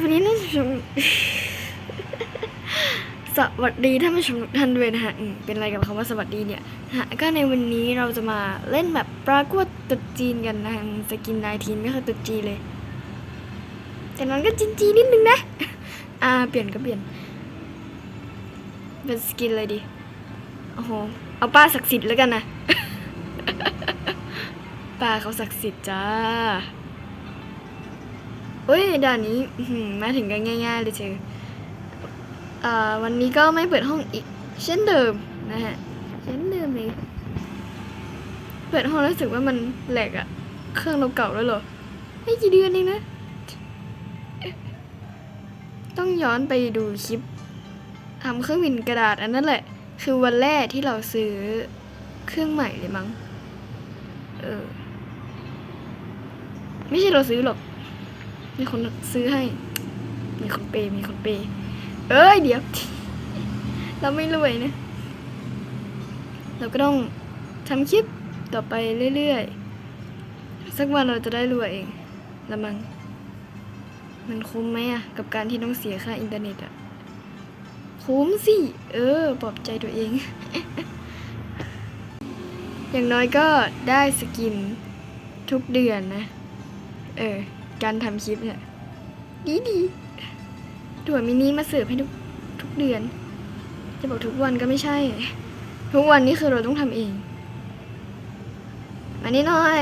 สวัสดีท่านผู้ชมสวัสดีท่านผู้ชมทุกท่านด้วยนะฮะอืมเป็นอะไรกับคำว่าสวัสดีเนี่ยฮะก็ในวันนี้เราจะมาเล่นแบบปรากฏตรุษจีนกันนะฮะสกินไนทีนไม่เคยตรุษจีนเลย แต่นั้นก็จีนจีนๆนิดนึงนะ อ่าเปลี่ยนก็เปลี่ยน เป็นสกินเลยดิโอ้โหเอาป้าศักดิ์สิทธิ์แล้วกันนะป้าเขาศักดิ์สิทธิ์จ้า เฮ้ยด่านนี้มาถึงกันง่ายๆเลยเชอเอ่อวันนี้ก็ไม่เปิดห้องอีก เช่นเดิมนะฮะเช่นเดิมเลยเปิดห้องรู้สึกว่ามันแหลกอะเครื่องเราเก่าแล้วเหรอไม่กี่เดือนเองนะ ต้องย้อนไปดูคลิปทำเครื่องบินกระดาษอันนั้นแหละ คือวันแรกที่เราซื้อเครื่องใหม่เลยมั้งเออไม่ใช่เราซื้อหรอก มีคนซื้อให้ มีคนเปย์มีคนเปย์เอ้ยเดี๋ยว เราไม่รวยนะ เราก็ต้องทำคลิปต่อไปเรื่อยๆ สักวันเราจะได้รวยเองละมัง มันคุ้มไหมอะกับการที่ต้องเสียค่าอินเทอร์เน็ตอะคุ้มสิ เออปลอบใจตัวเอง อย่างน้อยก็ได้สกินทุกเดือนนะ เออ การทำคลิปเนี่ย ดีดีถั่วมินิมาเสิร์ฟให้ทุกทุกเดือน จะบอกทุกวันก็ไม่ใช่ ทุกวันนี้คือเราต้องทำเอง มานี่หน่อย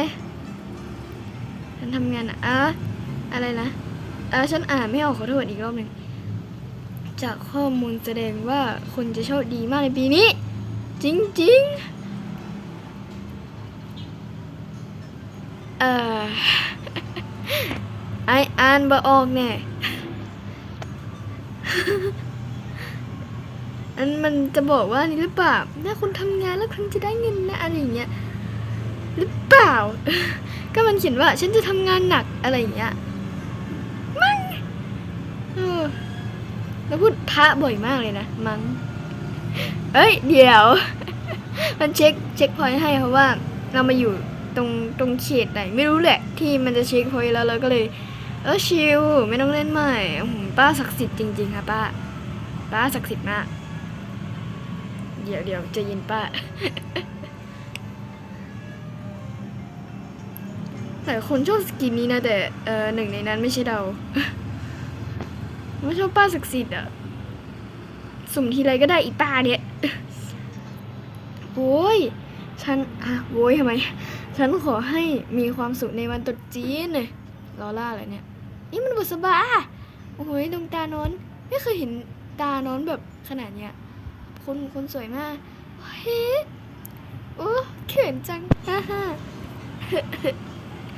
ฉันทำงานอะอะอะไรนะเออฉันอ่านไม่ออกขอโทษอีกรอบหนึ่งจากข้อมูลแสดงว่าคนจะโชคดีมากในปีนี้ จริง ๆ เออ ไออ่านบ่ออกแน่อันมันจะบอกว่านี่หรือเปล่าถ้าคุณทำงานแล้วคุณจะได้เงินนะอะไรอย่างเงี้ยหรือเปล่า ก็มันเขียนว่า ฉันจะทำงานหนักอะไรอย่างเงี้ยมั้งเออแล้วพูดพระบ่อยมากเลยนะมั้งเอ้ย เดี๋ยว มันเช็คเช็คพอยต์ให้เพราะว่า เรามาอยู่ตรงตรงเขตไหนไม่รู้แหละ ที่มันจะเช็คพอยต์แล้วเราก็เลย เออชิลไม่ต้องเล่นใหม่ป้าศักดิ์สิทธิ์จริง ๆ ค่ะป้า ป้าศักดิ์สิทธิ์มาก เดี๋ยวเดี๋ยวจะยินป้าหลายคนชอบสกินนี้นะแต่เออหนึ่งในนั้นไม่ใช่เราไม่ชอบป้าศักดิ์สิทธิ์อะสุ่มทีไรก็ได้อีป้าเนี่ยโว้ยฉันอะโว้ยทำไม ฉันขอให้มีความสุขในวันตรุษจีนเลยลอล่าอะไรเนี่ย นี่มันบุษบาโอ้โหดวงตานอนไม่เคยเห็นตานอนแบบขนาดเนี้ยคนคนสวยมากเฮ้ยโอ้เขินจังฮ่าฮ่า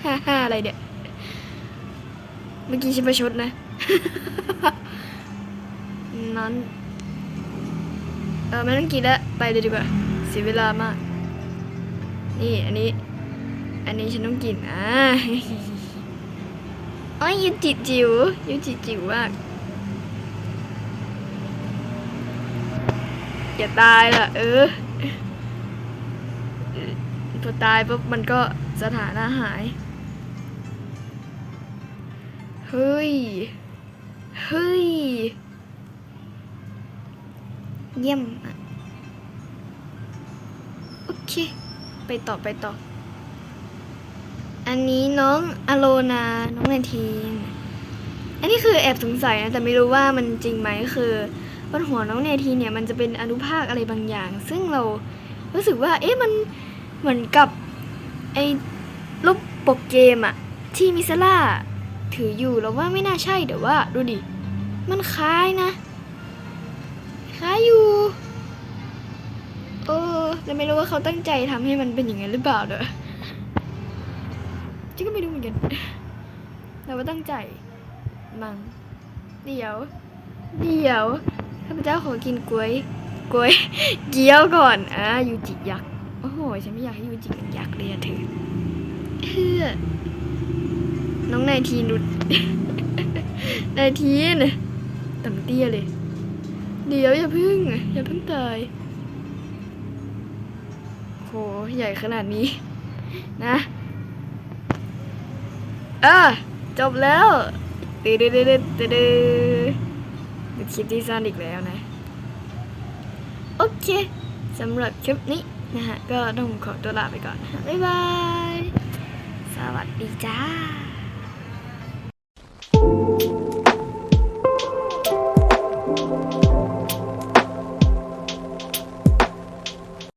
ฮ่าฮ่าอะไรเนี่ยเมื่อกี้ฉันประชดนะนั้นเออไม่ต้องกินแล้วไปเลยดีกว่าเสียเวลามาก นี่อันนี้ อันนี้ฉันต้องกินอ่า อ้อยยูจิจิ๋วยูจิจิ๋วมากอย่าตายล่ะ เออพอตายปุ๊บมันก็สถานะหาย เฮ้ย เฮ้ย เยี่ยมอะโอเค ไปต่อไปต่อ อันนี้น้องอโลนา น้องนทีน อันนี้คือแอบสงสัยนะแต่ไม่รู้ว่ามันจริงไหมคือบนหัวน้องเนทีเนี่ยมันจะเป็นอนุภาคอะไรบางอย่าง ซึ่งเรารู้สึกว่า เอ๊ะมันเหมือนกับไอ้รูปปกเกมอะที่มิซาร่าถืออยู่เราว่าไม่น่าใช่แต่ว่าดูดิ มันคล้ายนะ คล้ายอยู่ เออแต่ไม่รู้ว่าเขาตั้งใจทำให้มันเป็นอย่างนั้นหรือเปล่าเด้อ ฉันก็ไม่รู้เหมือนกันแต่ว่าตั้งใจมังเดี๋ยว เดี๋ยวข้าพเจ้าขอกินกล้วยกล้วยเกี๊ยวก่อนอ่ายูจิยักษ์โอ้โหฉันไม่อยากให้ยูจิเป็นยักษ์เลยอะเธอเพื่อน้องนายทีนุดนายทีนต่ำเตี้ยเลย เดี๋ยวอย่าพึ่งอย่าพึ่งตายโหใหญ่ขนาดนี้นะ เออจบแล้วตืดตืดตืดตืดตืดเป็นคลิปที่สั้นอีกแล้วนะ โอเคสำหรับคลิปนี้นะฮะ ก็ต้องขอตัวลาไปก่อนฮะบ๊ายบาย สวัสดีจ้า